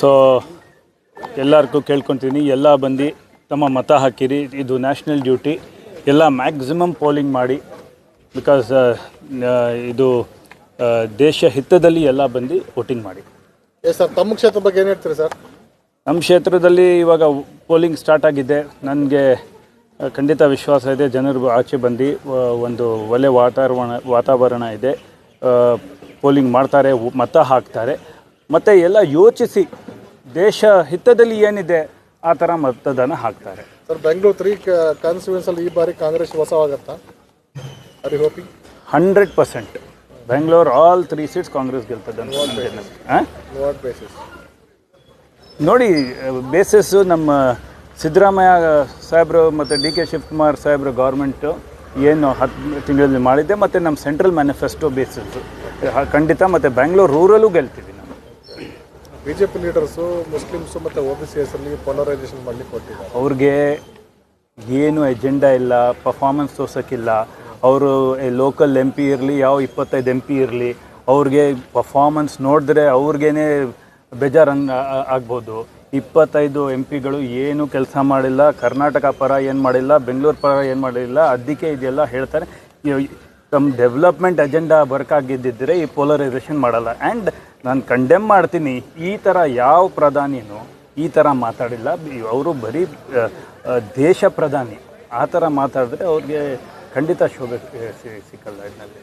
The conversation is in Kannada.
ಸೊ ಎಲ್ಲರಿಗೂ ಕೇಳ್ಕೊತೀನಿ ಎಲ್ಲ ಬಂದು ತಮ್ಮ ಮತ ಹಾಕಿರಿ ಇದು ನ್ಯಾಷನಲ್ ಡ್ಯೂಟಿ ಎಲ್ಲ ಮ್ಯಾಕ್ಸಿಮಮ್ ಪೋಲಿಂಗ್ ಮಾಡಿ ಬಿಕಾಸ್ ಇದು ದೇಶ ಹಿತದಲ್ಲಿ ಎಲ್ಲ ಬಂದು ವೋಟಿಂಗ್ ಮಾಡಿ. ಎಸ್ ಸರ್ ತಮ್ಮ ಕ್ಷೇತ್ರದ ಬಗ್ಗೆ ಏನು ಹೇಳ್ತೀರಿ ಸರ್ ನಮ್ಮ ಕ್ಷೇತ್ರದಲ್ಲಿ ಇವಾಗ ಪೋಲಿಂಗ್ ಸ್ಟಾರ್ಟ್ ಆಗಿದೆ. ನನಗೆ ಖಂಡಿತ ವಿಶ್ವಾಸ ಇದೆ. ಜನರು ಆಚೆ ಬಂದು ಒಂದು ಒಳ್ಳೆ ವಾತಾವರಣ ವಾತಾವರಣ ಇದೆ. ಪೋಲಿಂಗ್ ಮಾಡ್ತಾರೆ ಮತ ಹಾಕ್ತಾರೆ. ಮತ್ತು ಎಲ್ಲ ಯೋಚಿಸಿ ದೇಶ ಹಿತದಲ್ಲಿ ಏನಿದೆ ಆ ಥರ ಮತದಾನ ಹಾಕ್ತಾರೆ. ಸರ್ ಬೆಂಗಳೂರು ತ್ರೀ ಕಾನ್ಸ್ಟಿಟ್ಯೂನ್ಸಲ್ಲಿ ಈ ಬಾರಿ ಕಾಂಗ್ರೆಸ್ ಹೊಸವಾಗತ್ತಾ ಅರಿ hoping hundred percent. Bengaluru all three seats Congress ಗೆಲ್ತದೆ ಅಂತ ನನಗೆ ಅನ್ನಿಸ್ತು. ಆ? ವಾಟ್ ಬೇಸಿಸ್ ನೋಡಿ ಬೇಸಿಸ್ಸು ನಮ್ಮ ಸಿದ್ದರಾಮಯ್ಯ ಸಾಹೇಬರು ಮತ್ತು ಡಿ ಕೆ ಶಿವಕುಮಾರ್ ಸಾಹೇಬ್ರ ಗೌರ್ಮೆಂಟು ಏನು ಹತ್ತು ತಿಂಗಳಲ್ಲಿ ಮಾಡಿದ್ದೆ ಮತ್ತು ನಮ್ಮ ಸೆಂಟ್ರಲ್ ಮ್ಯಾನಿಫೆಸ್ಟೋ ಬೇಸಿಸ್ಸು ಖಂಡಿತ ಮತ್ತು ಬೆಂಗಳೂರು ರೂರಲ್ಲೂ ಗೆಲ್ತೀವಿ. ಬಿಜೆಪಿ ಲೀಡರ್ಸು, ಮುಸ್ಲಿಮ್ಸು ಮತ್ತು ಒ ಬಿ ಸಿ ಎಸ್ಸಲ್ಲಿ ಪೊಲರೈಸೇಷನ್ ಮಾಡ್ಲಿಕ್ಕೆ ಕೊಟ್ಟಿದ್ದಾರೆ. ಅವ್ರಿಗೆ ಏನು ಎಜೆಂಡಾ ಇಲ್ಲ ಪರ್ಫಾರ್ಮೆನ್ಸ್ ತೋರ್ಸೋಕ್ಕಿಲ್ಲ. ಅವರು ಲೋಕಲ್ ಎಂ ಪಿ ಇರಲಿ, ಯಾವ ಇಪ್ಪತ್ತೈದು ಎಂ ಪಿ ಇರಲಿ, ಅವ್ರಿಗೆ ಪರ್ಫಾರ್ಮೆನ್ಸ್ ನೋಡಿದ್ರೆ ಅವ್ರಿಗೇನೆ ಬೇಜಾರು ಆಗ್ಬೋದು. ಇಪ್ಪತ್ತೈದು ಎಂ ಪಿಗಳು ಏನು ಕೆಲಸ ಮಾಡಿಲ್ಲ, ಕರ್ನಾಟಕ ಪರ ಏನು ಮಾಡಿಲ್ಲ, ಬೆಂಗಳೂರು ಪರ ಏನು ಮಾಡಿಲ್ಲ ಅದಕ್ಕೆ ಇದೆಲ್ಲ ಹೇಳ್ತಾರೆ. ತಮ್ಮ ಡೆವಲಪ್ಮೆಂಟ್ ಅಜೆಂಡಾ ವರ್ಕ್ ಆಗಿದ್ದಿದ್ದರೆ ಈ ಪೋಲರೈಸೇಷನ್ ಮಾಡಲ್ಲ. ಆ್ಯಂಡ್ ನಾನು ಕಂಡೆಮ್ ಮಾಡ್ತೀನಿ, ಈ ಥರ ಯಾವ ಪ್ರಧಾನಿನೂ ಈ ಥರ ಮಾತಾಡಿಲ್ಲ. ಅವರು ಬರೀ ದೇಶ ಪ್ರಧಾನಿ. ಆ ಥರ ಮಾತಾಡಿದ್ರೆ ಅವ್ರಿಗೆ ಖಂಡಿತ ಶೋಭೆ ಸಿಕ್ಕಲ್ಲ ಇದರಲ್ಲಿ.